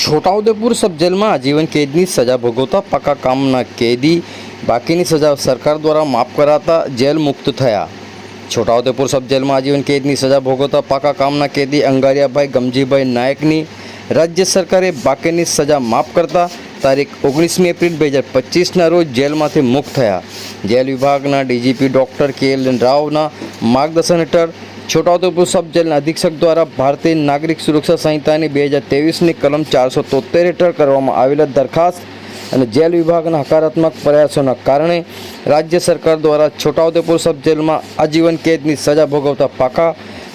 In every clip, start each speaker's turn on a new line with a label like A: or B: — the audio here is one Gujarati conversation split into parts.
A: છોટાઉદેપુર સબ જેલમાં આજીવન કેદની સજા ભોગવતા પાકા કામના કેદી બાકીની સજા સરકાર દ્વારા માફ કરાતા જેલ મુક્ત થયા. છોટાઉદેપુર સબ જેલમાં આજીવન કેદની સજા ભોગવતા પાકા કામના કેદી અંગારિયાભાઈ ગમજીભાઈ નાયકની રાજ્ય સરકારે બાકીની સજા માફ કરતા તારીખ ઓગણીસમી એપ્રિલ બે હજાર પચીસના રોજ જેલમાંથી મુક્ત થયા. જેલ વિભાગના ડીજીપી ડૉક્ટર કે એલ રાવના માર્ગદર્શન હેઠળ છોટાઉદેપુર સબ જેલના અધિક્ષક દ્વારા ભારતીય નાગરિક સુરક્ષા સંહિતાની બે હજાર ત્રેવીસની કલમ ચારસો તોતેર હેઠળ કરવામાં આવેલા દરખાસ્ત અને જેલ વિભાગના હકારાત્મક પ્રયાસોના કારણે રાજ્ય સરકાર દ્વારા છોટાઉદેપુર સબ જેલમાં આજીવન કેદની સજા ભોગવતા પાકા,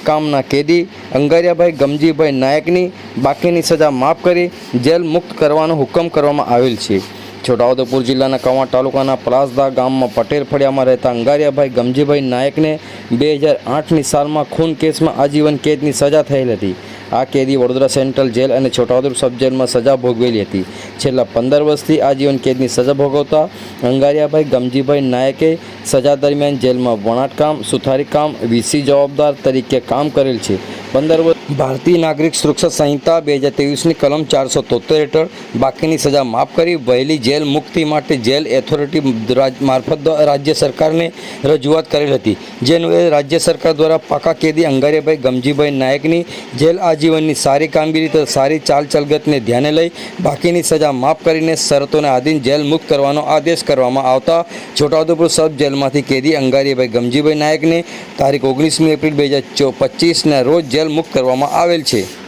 A: કામના કેદી, અંગારિયાભાઈ, ગમજીભાઈ નાયકની બાકીની સજા માફ કરી જેલ મુક્ત કરવાનો હુકમ કરવામાં આવેલ છે. છોટાઉદેપુર જિલ્લાના કવાંટ તાલુકાના પલાસદા ગામમાં પટેલ ફળિયામાં રહેતા અંગારિયાભાઈ ગમજીભાઈ નાયકને બે હજાર આઠની સાલમાં ખૂન કેસમાં આજીવન કેદની સજા થયેલ હતી. આ કેદી વડોદરા સેન્ટ્રલ જેલ અને છોટાઉદેપુર સબ જેલમાં સજા ભોગવેલી હતી. છેલ્લા પંદર વર્ષથી આજીવન કેદની સજા ભોગવતા અંગારિયાભાઈ ગમજીભાઈ નાયકે સજા દરમિયાન જેલમાં વણાટકામ, સુથારીકામ, વીસી જવાબદાર તરીકે કામ કરેલ છે. પંદર વર્ષ ભારતીય નાગરિક સુરક્ષા સંહિતા બે હજાર ત્રેવીસની કલમ ચારસો તોતેર હેઠળ બાકીની સજા માફ કરી વહેલી જેલ મુક્તિ માટે જેલ એથોરિટી મારફત રાજ્ય સરકારને રજૂઆત કરેલ હતી. જેનું એ રાજ્ય સરકાર દ્વારા પાકા કેદી અંગારિયાભાઈ ગમજીભાઈ નાયકની જેલ આજીવનની સારી કામગીરી તથા સારી ચાલચલગતને ધ્યાને લઈ બાકીની સજા માફ કરીને શરતોને આધીન જેલ મુક્ત કરવાનો આદેશ કરવામાં આવતા છોટાઉદેપુર સબ જેલમાંથી કેદી અંગારિયાભાઈ ગમજીભાઈ નાયકને તારીખ ઓગણીસમી એપ્રિલ બે હજાર પચીસના રોજ જેલ મુક્ત કરવામાં આવેલ છે.